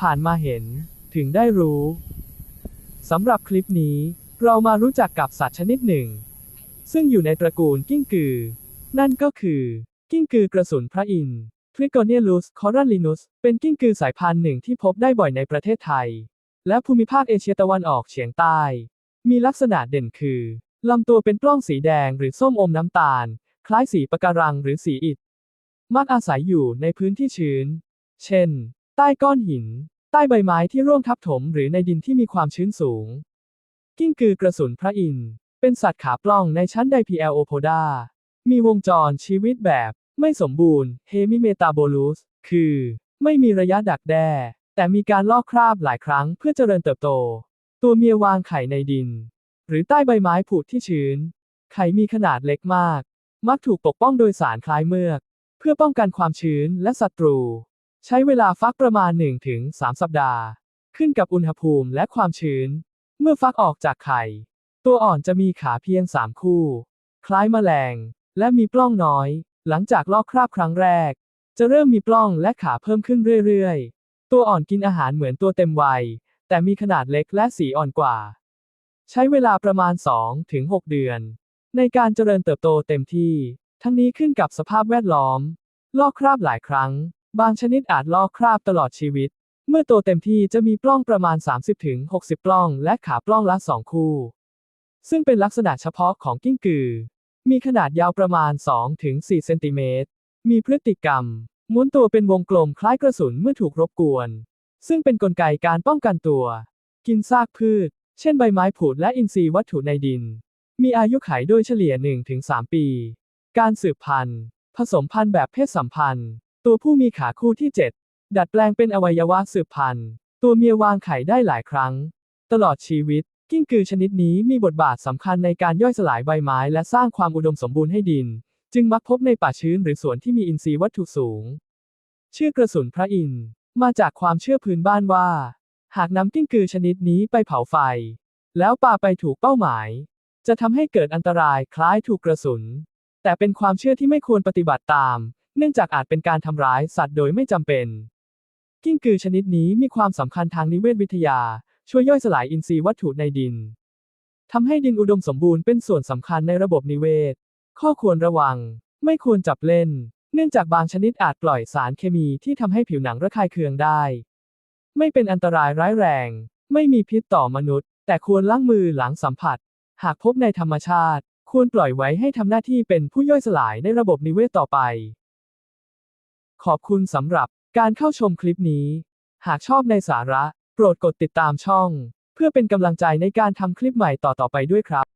ผ่านมาเห็น ถึงได้รู้สำหรับคลิปนี้ เรามารู้จักกับสัตว์ชนิดหนึ่ง ซึ่งอยู่ในตระกูลกิ้งกือ นั่นก็คือ กิ้งกือกระสุนพระอินทร์ Trigonielus corallinus เป็นกิ้งกือสายพันธุ์หนึ่งที่พบได้บ่อยในประเทศไทย และภูมิภาคเอเชียตะวันออกเฉียงใต้ มีลักษณะเด่นคือลำตัวเป็นปล้องสีแดงหรือส้มอมน้ำตาล คล้ายสีปะการังหรือสีอิฐ มักอาศัยอยู่ในพื้นที่ชื้น เช่น ใต้ก้อนหิน ใต้ใบไม้ที่ร่วงทับถมหรือในดินที่มีความชื้นสูง กิ้งกือกระสุนพระอินทร์เป็นสัตว์ขาปล้องในชั้นไดพีแอลโอโพดา มีวงจรชีวิตแบบไม่สมบูรณ์เฮมิเมตาโบลูส คือ ไม่มีระยะดักแด้ แต่มีการลอกคราบหลายครั้งเพื่อเจริญเติบโต ตัวเมียวางไข่ในดิน หรือใต้ใบไม้ผุที่ชื้น ไข่มีขนาดเล็กมาก มักถูกปกป้องโดยสารคล้ายเมือก เพื่อป้องกันความชื้นและศัตรู ใช้เวลาฟักประมาณ 1-3 สัปดาห์ ขึ้นกับอุณหภูมิและความชื้น เมื่อฟักออกจากไข่ ตัวอ่อนจะมีขาเพียง 3 คู่ คล้ายแมลง และมีปล้องน้อย หลังจากลอกคราบครั้งแรก จะเริ่มมีปล้องและขาเพิ่มขึ้นเรื่อยๆ ตัวอ่อนกินอาหารเหมือนตัวเต็มวัย แต่มีขนาดเล็กและสีอ่อนกว่า ใช้เวลาประมาณ 2-6 เดือน ในการเจริญเติบโตเต็มที่ ทั้งนี้ขึ้นกับสภาพแวดล้อม ลอกคราบหลายครั้ง บางชนิดอาจลอกคราบตลอดชีวิต เมื่อโตเต็มที่จะมีปล้องประมาณ 30-60 ปล้อง และขาปล้องละ 2 คู่ ซึ่งเป็นลักษณะเฉพาะของกิ้งกือ มีขนาดยาวประมาณ 2-4 เซนติเมตร มีพฤติกรรมม้วนตัวเป็นวงกลมคล้ายกระสุนเมื่อถูกรบกวน ซึ่งเป็นนกลไกการป้องกันตัว กินซากพืช เช่นใบไม้ผุและอินทรีย์วัตถุในดิน มีอายุขัยโดยเฉลี่ย 1-3 ปี การสืบพันธุ์ ผสมพันธุ์แบบเพศสัมพันธ์ ตัวผู้มีขาคู่ที่ 7 ดัดแปลงเป็นอวัยวะสืบพันธุ์ ตัวเมียวางไข่ได้หลายครั้ง ตลอดชีวิต กิ้งกือชนิดนี้มีบทบาทสำคัญในการย่อยสลายใบไม้และสร้างความอุดมสมบูรณ์ให้ดิน จึงมักพบในป่าชื้นหรือสวนที่มีอินทรีย์วัตถุสูง ชื่อกระสุนพระอินทร์มาจากความเชื่อพื้นบ้านว่า หากนำกิ้งกือชนิดนี้ไปเผาไฟ แล้วป่าไปถูกเป้าหมาย จะทำให้เกิดอันตรายคล้ายถูกกระสุน แต่เป็นความเชื่อที่ไม่ควรปฏิบัติตาม เนื่องจากอาจเป็นการทำร้ายสัตว์โดยไม่จำเป็น กิ้งกือชนิดนี้มีความสำคัญทางนิเวศวิทยา ช่วยย่อยสลายอินทรีย์วัตถุในดินทำให้ดินอุดมสมบูรณ์เป็นส่วนสำคัญในระบบนิเวศ ข้อควรระวัง ไม่ควรจับเล่น เนื่องจากบางชนิดอาจปล่อยสารเคมีที่ทำให้ผิวหนังระคายเคืองได้ ไม่เป็นอันตรายร้ายแรง ไม่มีพิษต่อมนุษย์ แต่ควรล้างมือหลังสัมผัส หากพบในธรรมชาติ ควรปล่อยไว้ให้ทำหน้าที่เป็นผู้ย่อยสลายในระบบนิเวศต่อไป ขอบคุณสำหรับการเข้าชมคลิปนี้ หากชอบในสาระ โปรดกดติดตามช่อง เพื่อเป็นกำลังใจในการทำคลิปใหม่ต่อๆไปด้วยครับ